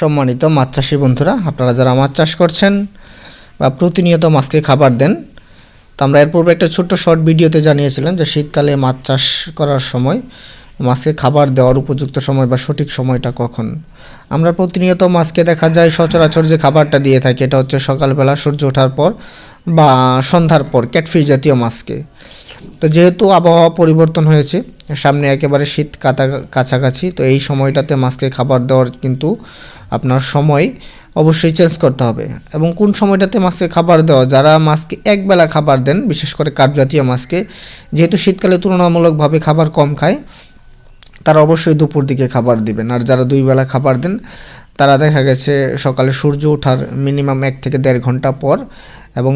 সম্মানিত মাছ চাষি বন্ধুরা, আপনারা যারা মাছ চাষ করছেন বা প্রতিনিয়ত মাছকে খাবার দেন, তো আমরা এর পূর্বে একটা ছোট্ট শর্ট ভিডিওতে জানিয়েছিলাম যে শীতকালে মাছ চাষ করার সময় মাছকে খাবার দেওয়ার উপযুক্ত সময় বা সঠিক সময়টা কখন? আমরা প্রতিনিয়ত মাছকে দেখা যায় সচরাচর যে খাবারটা দিয়ে থাকি, এটা হচ্ছে সকালবেলা সূর্য ওঠার পর বা সন্ধ্যার পর ক্যাটফিশ জাতীয় মাছকে। তো যেহেতু আবহাওয়া পরিবর্তন হয়েছে, সামনে একেবারে শীত কাতা, কাছাকাছি, তো এই সময়টাতে মাছকে খাবার দেওয়ার কিন্তু আপনার সময় অবশ্যই চেঞ্জ করতে হবে। এবং কোন সময়টাতে মাছকে খাবার দেওয়া, যারা মাছকে একবেলা খাবার দেন, বিশেষ করে কাঠ জাতীয় মাছকে, যেহেতু শীতকালে তুলনামূলকভাবে খাবার কম খায়, তারা অবশ্যই দুপুর দিকে খাবার দিবেন। আর যারা দুই বেলা খাবার দেন, তারা দেখা গেছে সকালে সূর্য ওঠার মিনিমাম এক থেকে দেড় ঘণ্টা পর এবং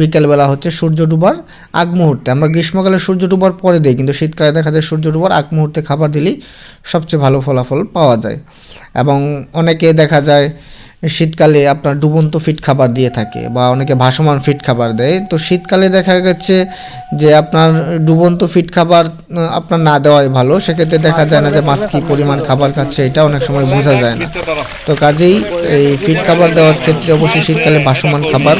বিকেলবেলা হচ্ছে সূর্য ডুবার আগ মুহূর্তে। আমরা গ্রীষ্মকালে সূর্য ডুবার পরে দিই, কিন্তু শীতকালে দেখা যায় সূর্য ডুবার আগ মুহূর্তে খাবার দিলেই সবচেয়ে ভালো ফলাফল পাওয়া যায়। এবং অনেকে দেখা যায় শীতকালে আপনার ডুবন্ত ফিট খাবার দিয়ে থাকে বা অনেকে ভাসমান ফিট খাবার দেয়। তো শীতকালে দেখা গেছে যে আপনার ডুবন্ত ফিট খাবার আপনার না দেওয়াই ভালো। সেক্ষেত্রে দেখা যায় না যে মাছ কী পরিমাণ খাবার খাচ্ছে, এটা অনেক সময় বোঝা যায় না। তো কাজেই এই ফিট খাবার দেওয়ার ক্ষেত্রে অবশ্যই শীতকালে ভাসমান খাবার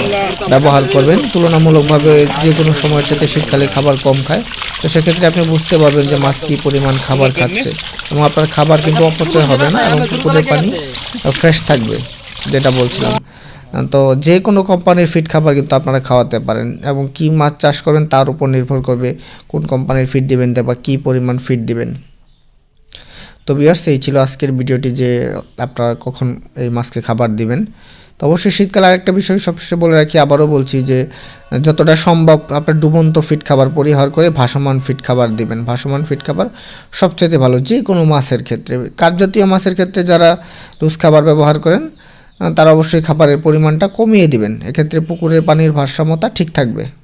ব্যবহার করবেন। তুলনামূলকভাবে যে কোনো সময়ের সাথে শীতকালে খাবার কম খায়। তো সেক্ষেত্রে আপনি বুঝতে পারবেন যে মাছ কী পরিমাণ খাবার খাচ্ছে এবং আপনার খাবার কিন্তু অপচয় হবে না এবং পুকুরের পানি ফ্রেশ থাকবে। যেটা বলছিলাম। তো যে কোনো কোম্পানির ফিড খাবার কিন্তু আপনারা খাওয়াতে পারেন এবং কি মাছ চাষ করবেন তার উপর নির্ভর করবে কোন কোম্পানির ফিড দিবেন বা কী পরিমাণ ফিড দিবেন। তো বিয়ার্স এই ছিল আজকের ভিডিওটি যে আপনারা কখন এই মাছকে খাবার দিবেন। তো অবশ্যই শীতকালে আরেকটা বিষয় সবশেষে বলে রাখি, আবারও বলছি যে যতটা সম্ভব আপনার ডুবন্ত ফিট খাবার পরিহার করে ভাসমান ফিট খাবার দিবেন। ভাসমান ফিট খাবার সবচেয়ে ভালো যে কোনো মাছের ক্ষেত্রে। কাঠজাতীয় মাছের ক্ষেত্রে যারা লুজ খাবার ব্যবহার করেন তারা অবশ্যই খাবারের পরিমাণটা কমিয়ে দিবেন। এক্ষেত্রে পুকুরের পানির ভারসাম্যতা ঠিক থাকবে।